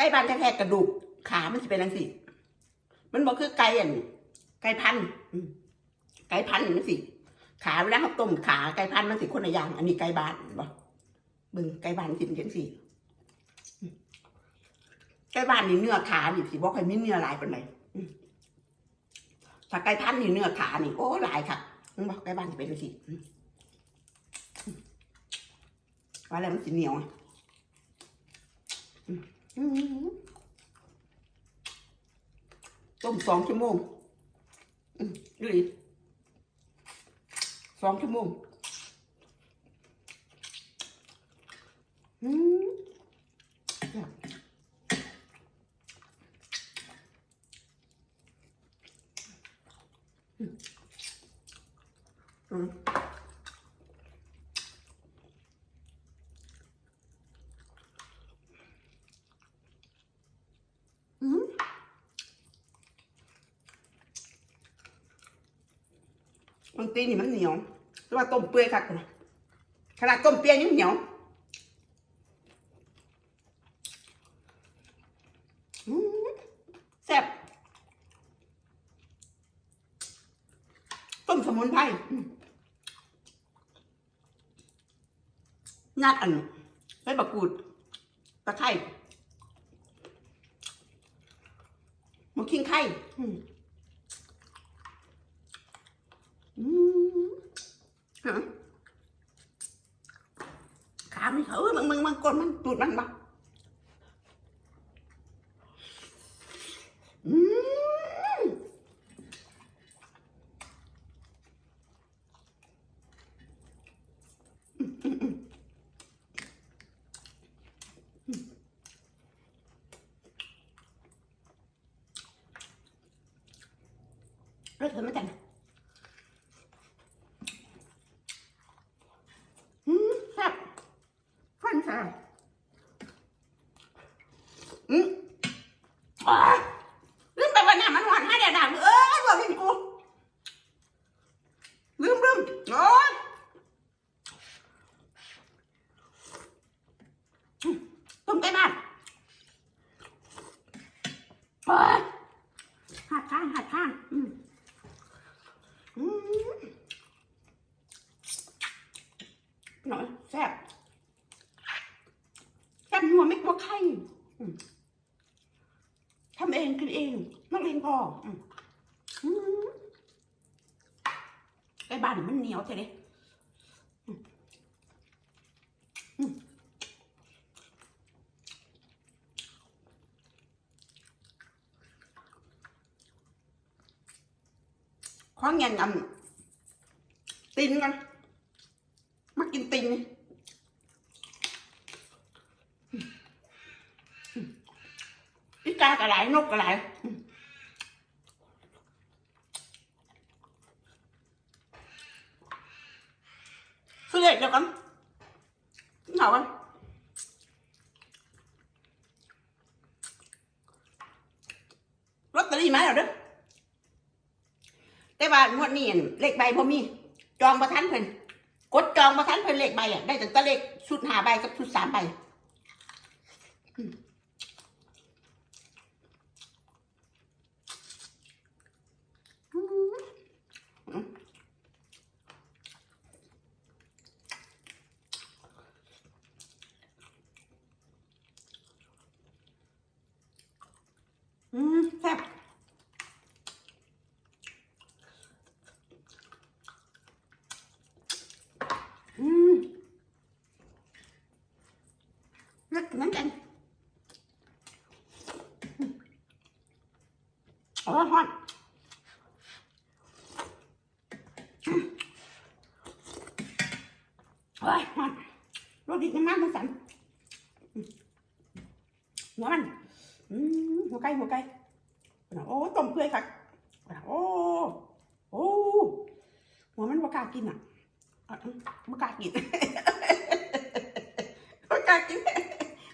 ไก่บ้านแท้ๆกระดูกขามันจะเป็นจังซี่มันบอกคือไก่อันไก่พันไก่พันธุ์นี่สิขาเวลาเขาต้มขาไก่พันมันสิคนละอย่าง อันนี้ไก่บ้านบ่เบิ่งไก่บ้านสิเป็นจังซี่อืมไก่บ้านนี่เนื้อขานี่สิบ่ค่อยมีเนื้อหลายปานใดอืมถ้าไก่พันนี่เนื้อขานี่โอ้หลายค่ะมันบอกไก่บ้านสิเป็นจังซี่อืมอืมว่าแล้วมันสิเหนียวอะ ต้มสองชั่วโมงอืมดูดิสองชั่วโมงอืมอืมอืม บางทีนี่มันเหนียวแต่ว่าต้มเปื่อยค่ะขนาดต้มเปื่อยยังเหนียวแซ่บต้มสมุนไพรอืมนัดอันใบะกรูดตะไคร้หมูขิงไข่อืมอืมฮะ ขาไม่เขาเออมึงมึงมึงกดมันตูดมันบ้าอืมเลิกเถอะไม่แต่งอืมแซ่บฟันแซ่บอืมอ่าลืมไปวันนี้มันหวานห้าเดียดด่างเออบอกให้กูลืมลืมโอ้ยอืมต้มไก่บ้านโอ้ยหัดข้าง หัดข้างอืมอืมหน่อยแซ่บแซ่บนัวไม่กลัวไข้ทำเองกินเองนักเลงพอไอ้บ้านมันเหนียวใช่ไหมอืม ขอเงินกันตินกันมากินตินอีกากระไรนกกระไรซื้อเด็กเดียวกันเหงากันลอตเตอรี่มาแล้วเด้อแต่ ว่างวดนี้อั่นเลขใบพอมี จองประทันเพิ่นกดจองประทันเพิ่นเลขใบอะได้แต่ตัวเลขชุดหาใบกับชุดสามใบอืมอืมอืมแซ่บอืมเล็กเหมือนกันอืมอ๋อฮอนอืม โอ้ยฮอนรสดีจังมากมันสันหัวมันหัวไก่หัวไก่โอ้ต้มเปื่อยค่ะโอ้โอ้หัวมันบกากินอะอะอืมไม่กากินไม่กากิน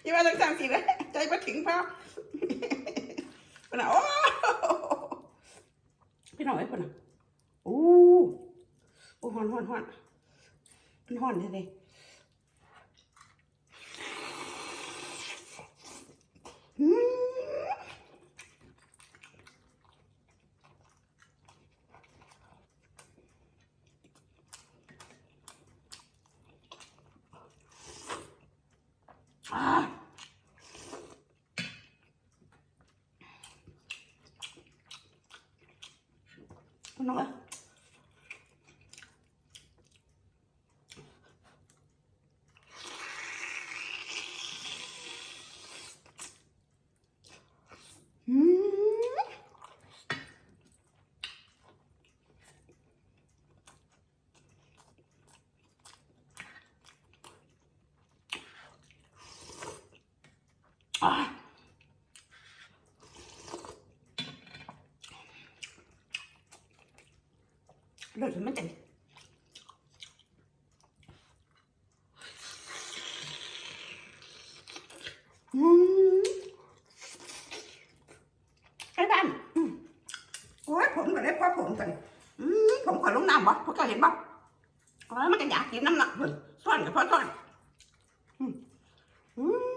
ยี่ว่าต้องทำสิแล้วใจมาถึงพ่อปนะโอ้พี่น้องไอ้ปนะโอ้โอ้ฮอนฮอนฮอน มันฮอนเลยอืมอ่าคุณน้องเอ้ยอืม อ่าเลิศมันจังอืมไอ้บ้านโอ้ยผมก็ได้พอผมกันอืมผมขอลงน้ำบ่พวกเจ้าเห็นบ่โอ้ยมันก็อยากกินน้ำหนักเพิ่นซ่อนกับพ่อซ่อนอืม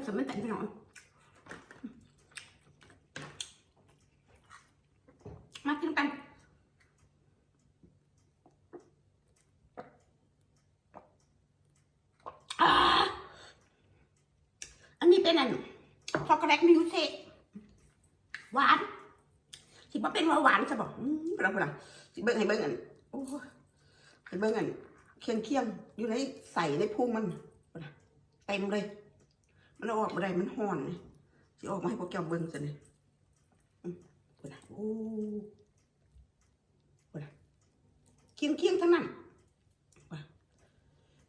อืมเลิศมันจังพี่น้องมากินกันอันนี้เป็นอันช็อกโกแลตมิลค์เชคหวานสิบ่เป็นว่าหวานจะบอกอืมพลังพลังสิเบิ้งให้เบิ้งอันโอ้ให้เบิ้งอันเคียงเคียงอยู่ในใส่ในพุงมันเต็มเลย มันออกมาได้มันห่อนเลยสิออกมาให้พวกแกวเบิ้งซะนี่อืมพุ่นะโอ้พุ่นน่ะเคียงเคียงๆทั้งนั้น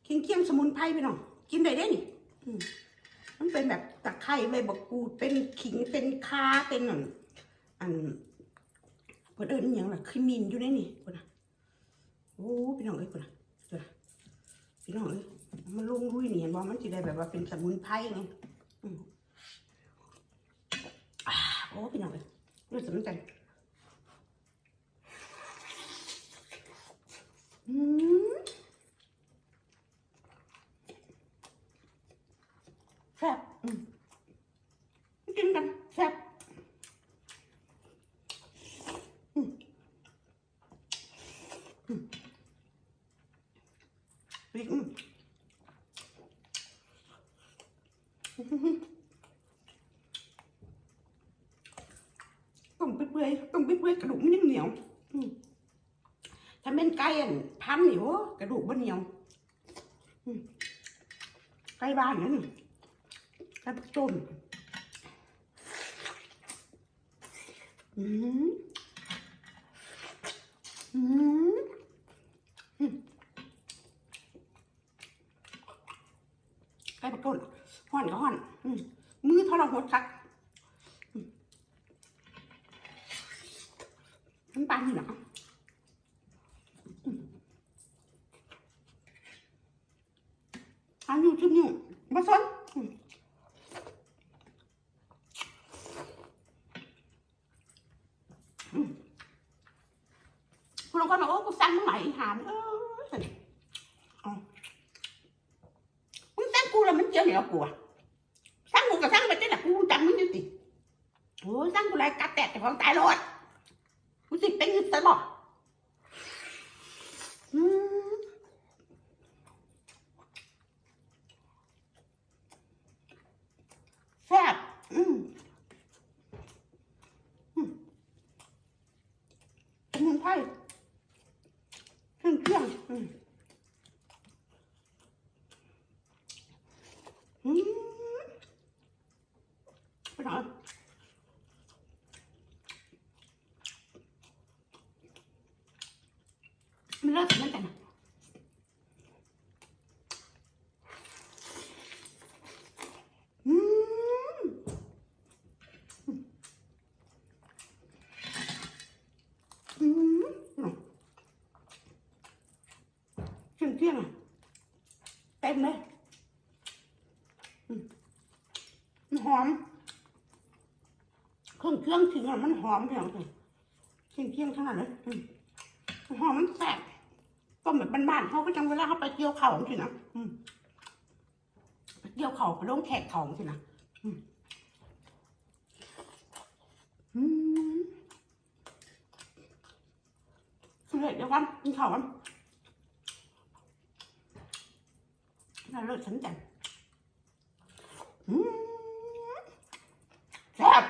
เคียงเคียงสมุนไพรไปหน่อยกินได้ได้นี่มันเป็นแบบตะไคร้ใบบักกูดเป็นขิงเป็นคาเป็นอันอันเพิ่นเอิ้นอย่างล่ะคือมินอยู่ในนี่พุ่นะโอ้พี่น้องเอ้ยพุ่นะพี่น้องเอ้ยมันลงลุยนี่เห็นบ่มันสิได้แบบว่าเป็นสมุนไพรไง โอ้พี่น้องเอ้ยรู้สึกมันจังอืมแซ่บอืมกินกันแซ่บอืมอืมอีกอืมต้มเปื่อยๆต้มเปื่อยๆ กระดูกมันยังเหนียวถ้าเป็นไก่อันพันนี่โอ้กระดูกมันเหนียวไก่บ้านนั่นนี่ไก่ปักต้มอืมอืมอืมไก่ปักต้มห่อนก็ห่อนอืมมือทรหดคักอืม น้ำปลานี่เหรออืมอันอยู่ชุบอยู่มาซ้อนอืมคุณลงก็บอกโอ้กูสั่งมึงใหม่หามเออเอามึงสั่งกูแล้วมันเจียวเหนียวกูอะสั่งกูกับสั่งไปเจ้าหน้ากูจังมึงอยู่ติโอ้ยสั่งกูไรกัดแตะแต่ของตายรอด กูสิเป็นยึดตลอดอืมแซ่บอืมสมุนไพร เครื่องเครื่องอืมอืมไปหน่อย มันเลิกมันกันนะอืมอืมเครื่องเที่ยงอะเต็มเลยหอมเครื่องเครื่องถึงอะมันหอมเพียงเลยเครื่องเที่ยงขนาดเลยอืมหอมมันแสบ ต้มแบบบ้านๆเขาก็จังเวลาเขาไปเกี่ยวเขาสินะอืมไปเกี่ยวเขาไปลงแขกเขาสินะอืมอืมคือเดี๋ยวกันกินข้าวกันน่าเลิศฉันจังอืมแซ่บ